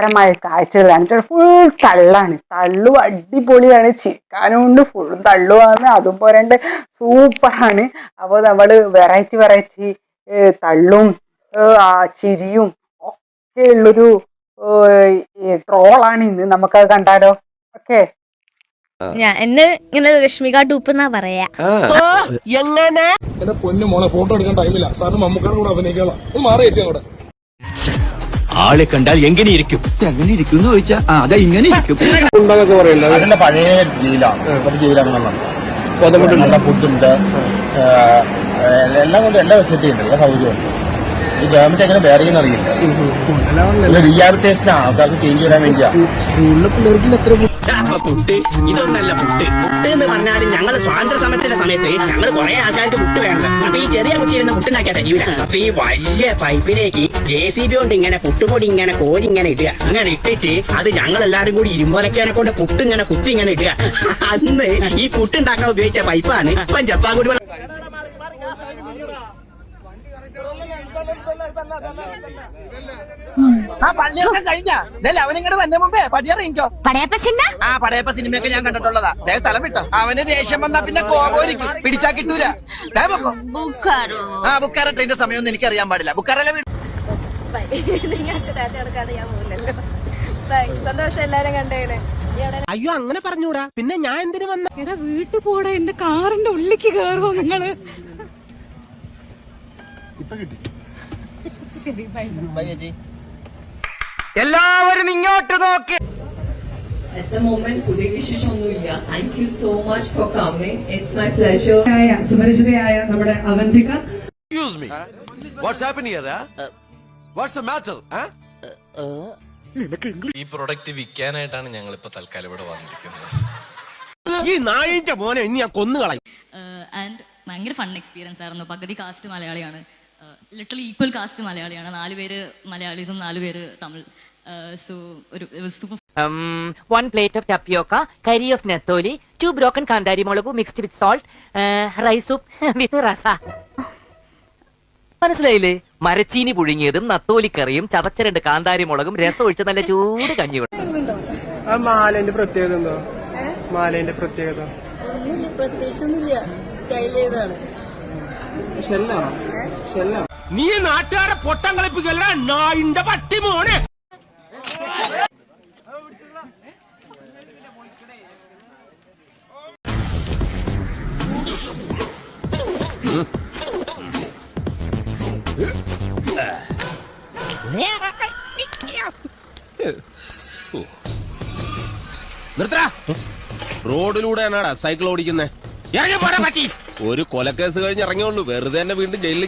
രസകരമായ കാഴ്ചകളാണ്. ഫുൾ തള്ളാണ്. തള്ളു അടിപൊളിയാണ്. ചിക്കാനുണ്ട്. ഫുൾ തള്ളുവാണ്. അതും പോരണ്ട്. സൂപ്പറാണ് അപ്പോൾ നമ്മൾ വെറൈറ്റി വെറൈറ്റി തള്ളും ചിരിയും ഒക്കെ ഉള്ളൊരു ട്രോളാണ് ഇന്ന്. നമുക്കത് കണ്ടാലോ? ഓക്കെ? ഞാൻ എന്നെ ഇങ്ങനെ രശ്മിക ടൂപ്പ് എന്നാ പറയാ. എന്റെ പൊന്നു മോളെ ഫോട്ടോ എടുക്കാൻ ടൈമില്ല സാറിന് മമ്മൂക്കാരുടെ കൂടെ അഭിനയിക്കാം ഒന്ന് മാറി ചേച്ചി അങ്ങോട്ട്. ആളെ കണ്ടാൽ എങ്ങനെ ഇരിക്കും? എങ്ങനെ ഇരിക്കും ചോദിച്ചാ ആ അതാ ഇങ്ങനെ ഇരിക്കും. ഉണ്ടെന്നൊക്കെ പറയുന്നത് അതിന്റെ പഴയ ജയിലാണ്. ഒരു ജയിലാണ് നല്ല ഫുഡുണ്ട്. എല്ലാം കൊണ്ട് എല്ലാ ഫെസിലിറ്റി ഉണ്ട് എല്ലാ സൗകര്യമുണ്ട് ഈ ഗവൺമെന്റ് എങ്ങനെ വേറെ അറിയില്ല. റീഹാബിറ്റേഷൻ ആൾക്കാർക്ക് ചേഞ്ച് ചെയ്യാൻ വേണ്ടിയാ. സ്കൂളിലെ പിള്ളേർക്ക് എത്ര പുട്ട് ഇതൊന്നല്ല പുട്ട് പുട്ട് എന്ന് പറഞ്ഞാൽ ഞങ്ങൾ സ്വാതന്ത്ര്യ സമരത്തിന്റെ സമയത്ത് ഞങ്ങൾ കുറെ ആൾക്കാർക്ക് പുട്ട് വേണ്ടത്. അപ്പൊ ഈ ചെറിയ കുട്ടി ഇരുന്ന് പുട്ടുണ്ടാക്കിയാ തരില്ല അപ്പൊ ഈ വലിയ പൈപ്പിലേക്ക് ജെ സി ബി കൊണ്ട് ഇങ്ങനെ പുട്ടുപൊടി ഇങ്ങനെ കോരി ഇങ്ങനെ ഇടുക. അങ്ങനെ ഇട്ടിട്ട് അത് ഞങ്ങൾ എല്ലാരും കൂടി ഇരുമ്പൊലക്കാനെ കൊണ്ട് പുട്ട് ഇങ്ങനെ കുത്തി ഇങ്ങനെ ഇടുക. അന്ന് ഈ പുട്ടുണ്ടാക്കാൻ ഉപയോഗിച്ച പൈപ്പാണ് ഇപ്പം ജപ്പാൻകുടി ആ പള്ളിയൊക്കെ കഴിഞ്ഞ. അവനിങ്ങോട്ട് വന്ന മുമ്പേ. പടിയറിയിക്കോ സിനിമ ആ പടയപ്പ സിനിമയൊക്കെ ഞാൻ കണ്ടിട്ടുള്ളതാ. ദേ തലം വിട്ടോ. അവന് ദേഷ്യം വന്നാ പിന്നെ കോപോരിക്കും പിടിച്ചാ കിട്ടൂല. ആ ബുക്കാറ ട്രെയിന്റെ സമയമൊന്നും എനിക്ക് അറിയാൻ പാടില്ല. ബുക്കാരല്ലേ വീട്? നിങ്ങൾക്ക് ടാറ്റ കൊടുക്കാതെ ഞാൻ പോകില്ലല്ലോ സന്തോഷം എല്ലാരും കണ്ടേലേ അയ്യോ അങ്ങനെ പറഞ്ഞൂടാ. പിന്നെ ഞാൻ എന്തിനു വന്ന എടാ വീട്ടിൽ പോടാ. എന്റെ കാറിന്റെ ഉള്ളിക്ക് കേറുവോ നിങ്ങൾ? ശരി ബൈ. എല്ലാവരും ഇങ്ങോട്ട് നോക്കി. At the moment, പുതിയ വിശേഷമൊന്നുമില്ല. Thank you so much for coming it's my pleasure സുപരിചിതയായ നമ്മുടെ Avantika? What's the matter? Huh? ഈ പ്രൊഡക്റ്റ് വിൽക്കാനായിട്ടാണ് ഞങ്ങൾ ഇപ്പൊ തൽക്കാലം ഇവിടെ വന്നിരിക്കുന്നത്. ഈ നായിന്റെ മോനെ ഇനി ഞാൻ കൊന്നുകളയും. ആൻഡ് ഭയങ്കര ഫൺ എക്സ്പീരിയൻസ് ആയിരുന്നു. പകുതി കാസ്റ്റ് മലയാളിയാണ്. ലിറ്ററലി ഈക്വൽ കാസ്റ്റ് മലയാളിയാണ്. നാല് പേര് മലയാളീസും നാല് പേര് തമിഴ്. സോ ഒരു one plate of tapioca curry of netholi two broken kanthari mulaku mixed with salt rice soup with rasa മനസ്സിലായില്ലേ? മരച്ചീനി പുഴുങ്ങിയതും നത്തോലിക്കറിയും ചതച്ചരണ്ട് കാന്താരി മുളകും രസം ഒഴിച്ച് നല്ല ചൂട് കഞ്ഞി ആ മാലേന്റെ പ്രത്യേകത എന്തോ? മാലേന്റെ പ്രത്യേകത. ഷെല്ലാണോ. ഷെല്ലാണോ. നീ നാട്ടുകാരെ പൊട്ടം കളിപ്പിക്കല്ല നായിന്റെ പട്ടി മോനെ. നിർത്തടാ. റോഡിലൂടെയാണാടാ സൈക്കിൾ ഓടിക്കുന്നേ. ഇറങ്ങി പോടാ പറ്റി ഒരു കൊലക്കേസ് കഴിഞ്ഞ് ഇറങ്ങിയുള്ളൂ. വെറുതെ തന്നെ വീണ്ടും ജയിലിൽ